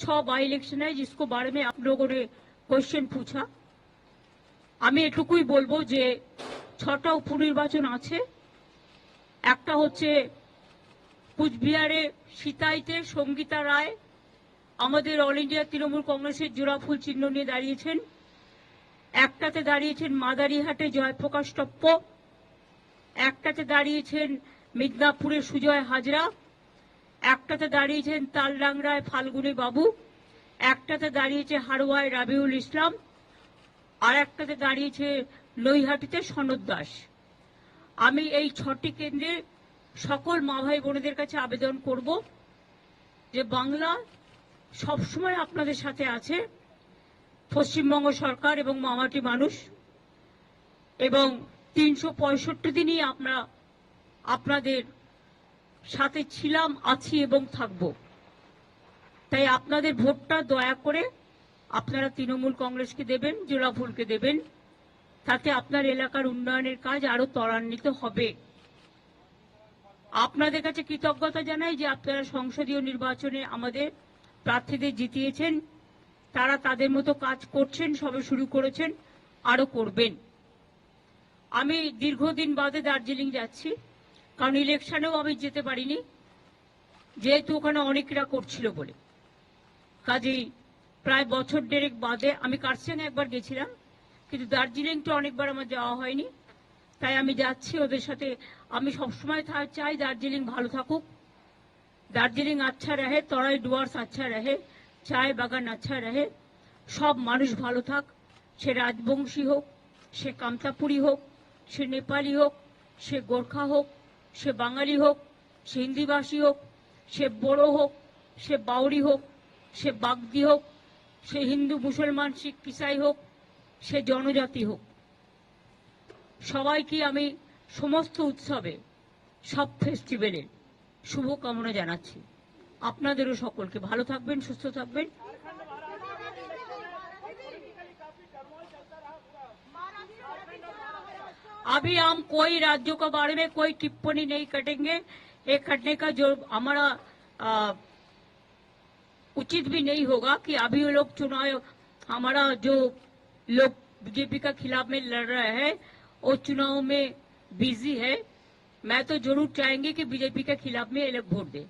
छह by election है जिसको बारे में आप लोगों ने কোয়েশ্চেন পুছা আমি এটুকুই বলবো যে ছটা উপনির্বাচন আছে একটা হচ্ছে কুচবিহারে সিতাইতে সঙ্গীতা রায় আমাদের অল ইন্ডিয়া তৃণমূল কংগ্রেসের জোড়াফুল চিহ্ন নিয়ে দাঁড়িয়েছেন একটাতে দাঁড়িয়েছেন মাদারিহাটে জয়প্রকাশ টপ্প একটাতে দাঁড়িয়েছেন মিদনাপুরে সুজয় হাজরা একটাতে দাঁড়িয়েছেন তালডাংরায় ফাল্গুনী বাবু, একটাতে দাঁড়িয়েছে হারোয়ায় রাবিউল ইসলাম, আর একটাতে দাঁড়িয়েছে নৈহাটিতে সনদ দাস। আমি এই ছটি কেন্দ্রে সকল মা ভাই বোনেদের কাছে আবেদন করব যে বাংলা সবসময় আপনাদের সাথে আছে, পশ্চিমবঙ্গ সরকার এবং মামাটি মানুষ, এবং তিনশো পঁয়ষট্টি দিনই আমরা আপনাদের সাথে ছিলাম, আছি এবং থাকব। তাই আপনাদের ভোটটা দয়া করে আপনারা তৃণমূল কংগ্রেসকে দেবেন জোড়াফুলকে দেবেন। তাতে আপনার এলাকার উন্নয়নের কাজ আরও ত্বরান্বিত হবে। আপনাদের কাছে কৃতজ্ঞতা জানাই যে আপনারা সংসদীয় নির্বাচনে আমাদের প্রার্থীদের জিতিয়েছেন। তারা তাদের মতো কাজ করছেন, সবে শুরু করেছেন, আরও করবেন। আমি দীর্ঘদিন বাদে দার্জিলিং যাচ্ছি। কারণ ইলেকশনেও আমি যেতে পারিনি, যেহেতু ওখানে অনেকরা করছিল বলে। কাজেই প্রায় বছর দেড়েক বাদে আমি কার্সিয়াংয়ে একবার গেছিলাম, কিন্তু দার্জিলিংটা অনেকবার আমার যাওয়া হয়নি, তাই আমি যাচ্ছি ওদের সাথে। আমি সবসময় চাই দার্জিলিং ভালো থাকুক। দার্জিলিং আচ্ছা রহে, তরাই ডুয়ার্স আচ্ছা রহে চায় বাগান আচ্ছা রহে, সব মানুষ ভালো থাক। সে রাজবংশী হোক, সে কামতাপুরি হোক, সে নেপালি হোক, সে গোর্খা হোক সে বাঙালি হোক, সে হিন্দিভাষী হোক, সে বড়ো হোক, সে বাউরি হোক, সে বাগদি হোক, সে হিন্দু মুসলমান শিখ ইসাই হোক, সে জনজাতি হোক। সবাইকে আমি সমস্ত উৎসবে, সব ফেস্টিভ্যালের শুভকামনা জানাচ্ছি। আপনাদেরও সকলকে ভালো থাকবেন, সুস্থ থাকবেন। अभी हम कोई राज्यों के बारे में कोई टिप्पणी नहीं करेंगे। ये कटने का जो हमारा उचित भी नहीं होगा कि अभी वो लोग चुनाव, हमारा जो लोग बीजेपी का खिलाफ में लड़ रहे हैं, वो चुनाव में बिज़ी है। मैं तो ज़रूर चाहेंगे कि बीजेपी के खिलाफ में ये लोग वोट दें।